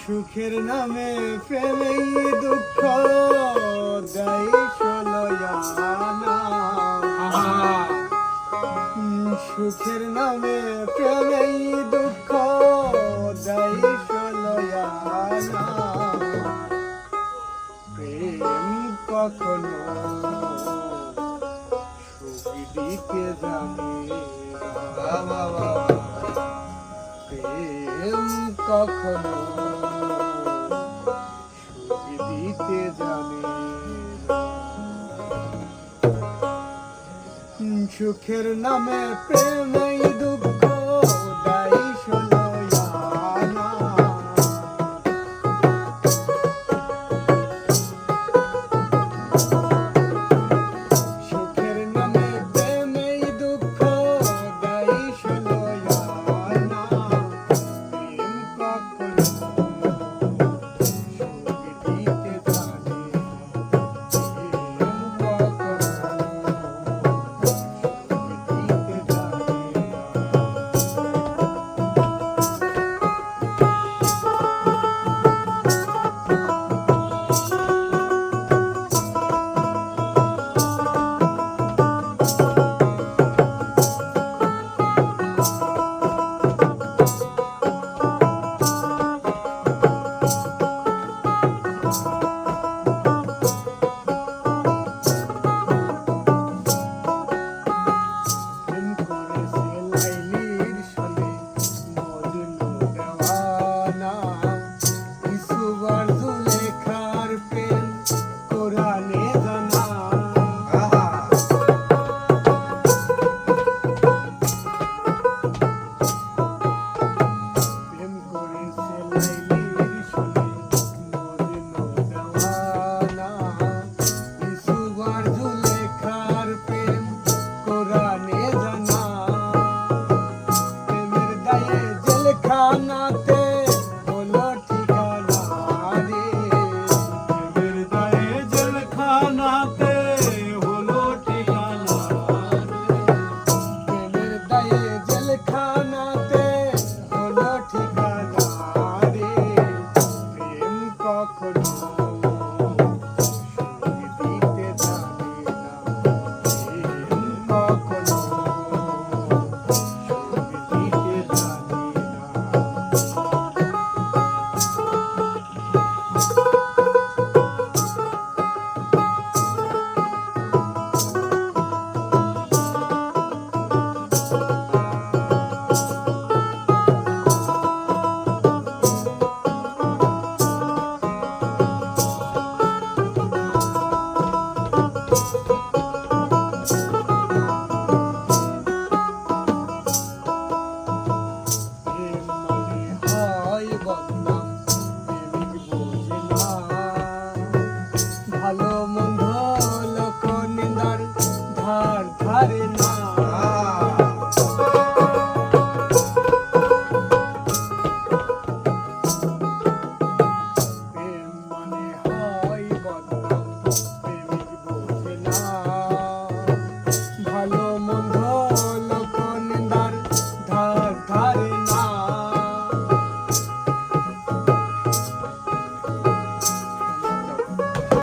সুখের নামে প্রেমেই দুঃখ দেয় ষোলয়ানা সুখের নামে প্রেমেই দুঃখ দেয় ষোলয়ানা প্রেম কখনো সুখ জানে না। প্রেম কখনো দিতে জানে। সুখের নামে প্রেমই দুঃখ ます。